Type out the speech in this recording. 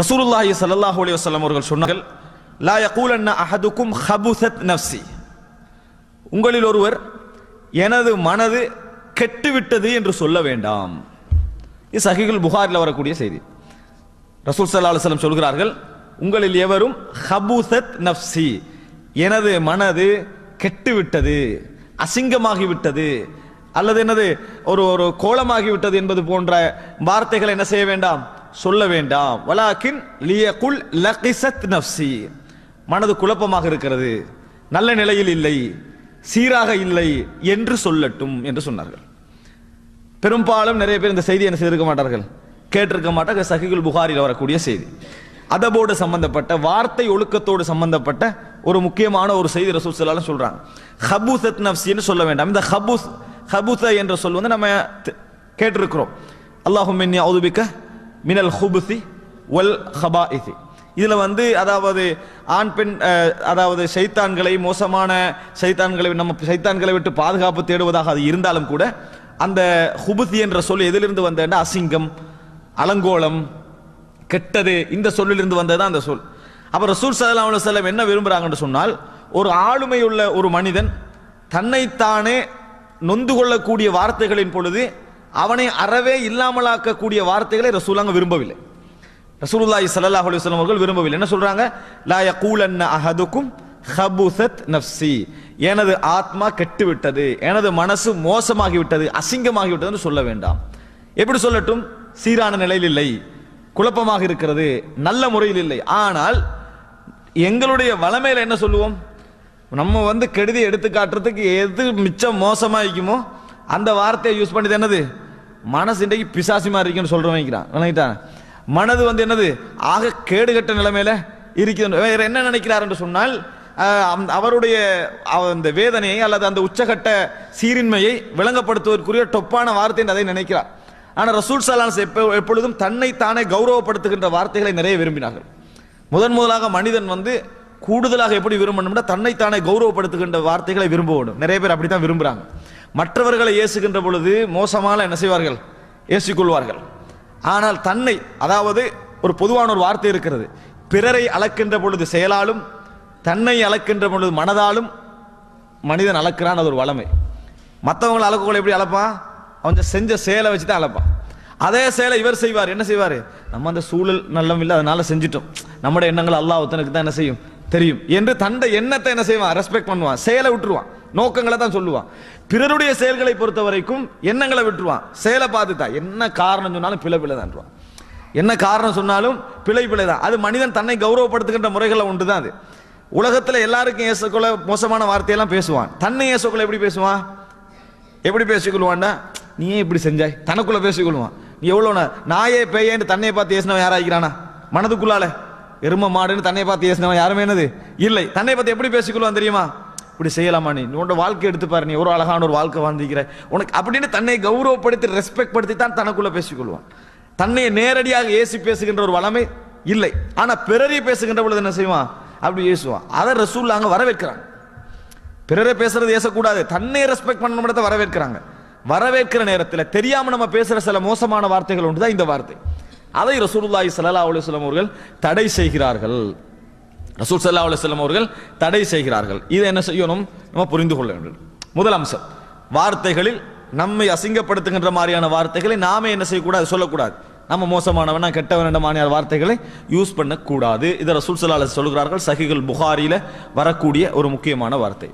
ரசூலுல்லாஹி சல்லாஹூ அலி வசலம் அவர்கள் சொன்னார்கள் லா யகூலன்ன அஹதுக்கும் ஹபுசத் நப்சி உங்களில் ஒருவர் எனது மனது கெட்டுவிட்டது என்று சொல்ல வேண்டாம். இது சஹீகுல் புகாரில் வரக்கூடிய செய்தி. ரசூல் சல்லா அலுவலம் சொல்கிறார்கள் உங்களில் எவரும் ஹபுசத் நஃப்சி எனது மனது கெட்டுவிட்டது அசிங்கமாகி விட்டது அல்லது என்னது ஒரு ஒரு கோலமாகி விட்டது என்பது போன்ற வார்த்தைகளை என்ன செய்ய வேண்டாம்? சொல்ல வேண்டாம். வலாக்கின் லியகுல் லகிசத் நப்சி மனது குழப்பமாக இருக்கிறது. நல்ல நிலையில் இல்லை. சீராக இல்லை என்று சொல்லட்டும் என்று சொன்னார்கள். பெரும்பாலும் நிறைய பேர் இந்த செய்தி என்ன செய்திருக்க மாட்டார்கள்? கேட்டிருக்க மாட்டார்கள் சஹிகுல் புகாரில் வரக்கூடிய செய்தி. அதபோடு சம்பந்தப்பட்ட வார்த்தை ஒழுக்கத்தோடு சம்பந்தப்பட்ட ஒரு முக்கியமான ஒரு செய்தி ரசூல் ஸல்லல்லாஹு சொல்றாங்க. ஹபூசத் நப்சின்னு சொல்ல வேண்டாம். இந்த ஹபூஸ் ஹபூச என்ற சொல் வந்து நம்ம கேட்டிருக்கிறோம். அல்லாஹும் மின்னி அவுதுபிக்க மினல் ஹுபுசி வல் ஹபாஇசி இதில் வந்து அதாவது ஆண் பெண் அதாவது சைத்தான்களை மோசமான சைத்தான்களை நம்ம சைத்தான்களை விட்டு பாதுகாப்பு தேடுவதாக அது இருந்தாலும் கூட அந்த ஹுபுசி என்ற சொல் எதிலிருந்து வந்தேன்னா அசிங்கம் அலங்கோலம் கெட்டது இந்த சொல்லிலிருந்து வந்தது அந்த சொல். அப்போ ரசூல் ஸல்லல்லாஹு அலைஹி என்ன விரும்புகிறாங்கன்னு சொன்னால் ஒரு ஆளுமை உள்ள ஒரு மனிதன் தன்னைத்தானே நொந்து கொள்ளக்கூடிய வார்த்தைகளின் பொழுது அவனை அறவே இல்லாமலாக்கக்கூடிய வார்த்தைகளை ரசூலாங்க விரும்பவில்லை. ரசூலுல்லாஹி ஸல்லல்லாஹு அலைஹி வஸல்லம் அவர்கள் விரும்பவில்லை. என்ன சொல்றாங்க? லா யகூலன்ன அஹதுக்கும் ஹபுசத் நஃப்சி எனது ஆத்மா கெட்டு விட்டது எனது மனசு மோசமாகி விட்டது அசிங்கமாகி சொல்ல வேண்டாம். எப்படி சொல்லட்டும்? சீரான நிலையில் இல்லை. குழப்பமாக இருக்கிறது. நல்ல முறையில் இல்லை. ஆனால் எங்களுடைய வளமையில் என்ன சொல்லுவோம்? நம்ம வந்து கெடுதி எடுத்து காட்டுறதுக்கு எது மிச்சம் மோசமாக இருக்குமோ அந்த வார்த்தையை யூஸ் பண்ணது என்னது? மனசு இன்றைக்கு பிசாசி மாதிரி இருக்குன்னு சொல்றவன் வைக்கிறான் விளங்கிட்டான். மனது வந்து என்னது? ஆக கேடுகட்ட நிலைமையில இருக்குது வேறு என்ன நினைக்கிறார் என்று சொன்னால் அவருடைய அந்த வேதனையை அல்லது அந்த உச்சகட்ட சீரின்மையை விளங்கப்படுத்துவதற்குரிய டொப்பான வார்த்தை என்று அதை நினைக்கிறார். ஆனால் ரசூல் சலான்ஸ் எப்போ எப்பொழுதும் தன்னை தானே கௌரவப்படுத்துகின்ற வார்த்தைகளை நிறைய விரும்பினார்கள். முதன் முதலாக மனிதன் வந்து கூடுதலாக எப்படி விரும்பணும்னா தன்னைத்தானே கௌரவப்படுத்துகின்ற வார்த்தைகளை விரும்ப வேண்டும். நிறைய பேர் அப்படி தான் விரும்புகிறாங்க மற்றவர்களை ஏசுகின்ற பொழுது மோசமான என்ன செய்வார்கள்? ஏசிக்கொள்வார்கள். ஆனால் தன்னை அதாவது ஒரு பொதுவான ஒரு வார்த்தை இருக்கிறது. பிறரை அளக்கின்ற பொழுது செயலாலும் தன்னை அளக்கின்ற பொழுது மனதாலும் மனிதன் அளக்கிறான் அது ஒரு வளமை. மற்றவங்களை அளக்கக்குள்ள எப்படி அளப்பான் அவன் செஞ்ச செயலை வச்சு தான் அளப்பான். அதே செயலை இவர் செய்வார். என்ன செய்வார்? நம்ம அந்த சூழல் நல்லம் இல்லை அதனால செஞ்சிட்டோம். நம்முடைய எண்ணங்கள் அல்லாஹ் ஒருத்தனுக்கு தான் என்ன செய்யும்? தெரியும். என்று தண்டை எண்ணத்தை என்ன செய்வான்? ரெஸ்பெக்ட் பண்ணுவான். செயலை விட்டுருவான். நோக்கங்களை தான் சொல்லுவான். பிறருடைய செயல்களை பொறுத்த வரைக்கும் எண்ணங்களை விட்டுருவான். செயலை பார்த்துட்டா என்ன காரணம் சொன்னாலும் பிழை பிழை தான்றான் என்ன காரணம் சொன்னாலும் பிழை பிழை தான் அது மனிதன் தன்னை கௌரவப்படுத்துகின்ற முறைகளை ஒன்று தான் அது. உலகத்தில் எல்லாருக்கும் ஏசக்குள்ள மோசமான வார்த்தையெல்லாம் பேசுவான். தன்னை ஏசக்குள்ள எப்படி பேசுவான்? எப்படி பேசிக்கொள்வான்டா? நீ ஏன் இப்படி செஞ்சாய்? தனக்குள்ள பேசிக்கொள்வான். நீ எவ்வளோண்ணா நாயே பேயேன்னு தன்னை பார்த்து ஏசினவன் யாராக்கிறானா மனதுக்குள்ளால. எரும மாடுன்னு தன்னை பார்த்து ஏசினவன் யாருமே என்னது? இல்லை. தன்னை பார்த்து எப்படி பேசிக்கொள்வான் தெரியுமா? இப்படி செய்யலாமா நீ? உன்னோட வாழ்க்கை எடுத்து பாரு. நீ ஒரு அழகான ஒரு வாழ்க்கை வாழ்ந்திருக்கிற. உனக்கு அப்படின்னு தன்னை கௌரவப்படுத்தி ரெஸ்பெக்ட் படுத்தி தான் தனக்குள்ளே பேசிக்கொள்வான். தன்னை நேரடியாக ஏசி பேசுகின்ற ஒரு வளமை இல்லை. ஆனால் பிறரை பேசுகின்ற பொழுது என்ன செய்வான்? அப்படி ஏசுவான். அதை ரசூல் அங்கே வரவேற்கிறாங்க பிறரை பேசுறது ஏசக்கூடாது. தன்னை ரெஸ்பெக்ட் பண்ணணும் இடத்த வரவேற்கிறாங்க. வரவேற்கிற நேரத்தில் தெரியாமல் நம்ம பேசுகிற சில மோசமான வார்த்தைகள் உண்டு தான் இந்த வார்த்தை. அதை ரசூலுல்லாஹி ஸல்லல்லாஹு அலைஹி வஸல்லம் அவர்கள் தடை செய்கிறார்கள். ரசூல் ஸல்லல்லாஹு அலைஹி வஸல்லம் அவர்கள் தடை செய்கிறார்கள். இதை என்ன செய்யணும்? நம்ம புரிந்து கொள்ள வேண்டும். முதல் அம்சம் வார்த்தைகளில் நம்மை அசிங்கப்படுத்துகின்ற மாதிரியான வார்த்தைகளை நாமே என்ன செய்யக்கூடாது? சொல்லக்கூடாது. நம்ம மோசமானவனா கெட்டவன் என்ற வார்த்தைகளை யூஸ் பண்ணக்கூடாது. இதை ரசூல் ஸல்லல்லாஹு சொல்கிறார்கள். சகிகள் புகாரியில் வரக்கூடிய ஒரு முக்கியமான வார்த்தை.